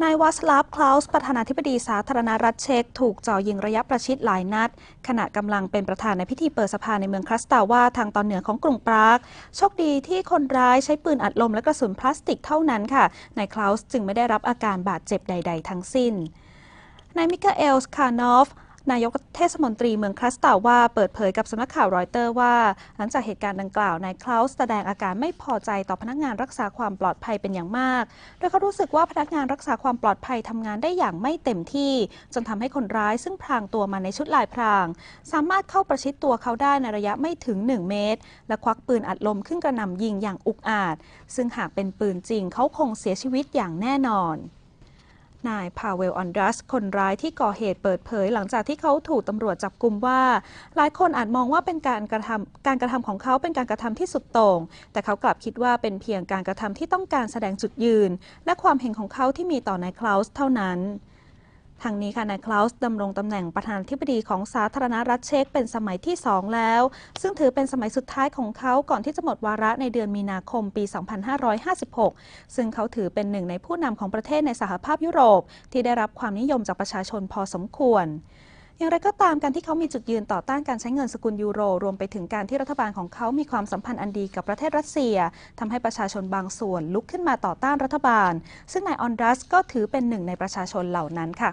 นายวาสลาฟคลาวส์ประธานาธิบดีสาธารณรัฐเช็กถูกจ่อยิงระยะประชิดหลายนัด ขณะกำลังเป็นประธานในพิธีเปิดสภาในเมืองครัสตาวาทางตอนเหนือของกรุงปราก โชคดีที่คนร้ายใช้ปืนอัดลมและกระสุนพลาสติกเท่านั้นค่ะ นายคลาวส์จึงไม่ได้รับอาการบาดเจ็บใด ๆ ทั้งสิ้นนายมิคาเอลส์คานอฟ นายกเทศมนตรีเมืองครัสตาว่าเปิดเผยกับสำนักข่าวรอยเตอร์ว่า หลังจากเหตุการณ์ดังกล่าวนายคลาวส์แสดงอาการไม่พอใจต่อพนักงานรักษาความปลอดภัยเป็นอย่างมาก โดยเขารู้สึกว่าพนักงานรักษาความปลอดภัยทำงานได้อย่างไม่เต็มที่ จนทำให้คนร้ายซึ่งพรางตัวมาในชุดลายพราง สามารถเข้าประชิดตัวเขาได้ในระยะไม่ถึง 1 เมตร และควักปืนอัดลมขึ้นกระหน่ำยิงอย่างอุกอาจ ซึ่งหากเป็นปืนจริงเขาคงเสียชีวิตอย่างแน่นอน นายพาเวล ออนดัส คนร้ายที่ก่อเหตุเปิดเผย หลังจากที่เขาถูกตำรวจจับกลุ่มว่า หลายคนอาจมองว่าเป็นการกระทำการกระทำของเขาเป็นการกระทำที่สุดโต่ง แต่เขากลับคิดว่าเป็นเพียงการกระทำที่ต้องการแสดงจุดยืน และความเห็นของเขาที่มีต่อนายคลาวส์เท่านั้น ทางนี้ค่ะนายคลาวส์ดำรงตำแหน่งประธานาธิบดีของสาธารณรัฐเช็กเป็นสมัยที่ 2 แล้ว ซึ่งถือเป็นสมัยสุดท้ายของเขาก่อนที่จะหมดวาระในเดือนมีนาคมปี 2556 ซึ่งเขาถือเป็นหนึ่งในผู้นำของประเทศในสหภาพยุโรป ที่ได้รับความนิยมจากประชาชนพอสมควรอย่างไรก็ตามการที่เขามีจุดยืนต่อต้านการใช้เงินสกุลยูโร รวมไปถึงการที่รัฐบาลของเขามีความสัมพันธ์อันดีกับประเทศรัสเซียทำให้ประชาชนบางส่วนลุกขึ้นมาต่อต้านรัฐบาล ซึ่งนายออนดัสก็ถือเป็นหนึ่งในประชาชนเหล่านั้นค่ะ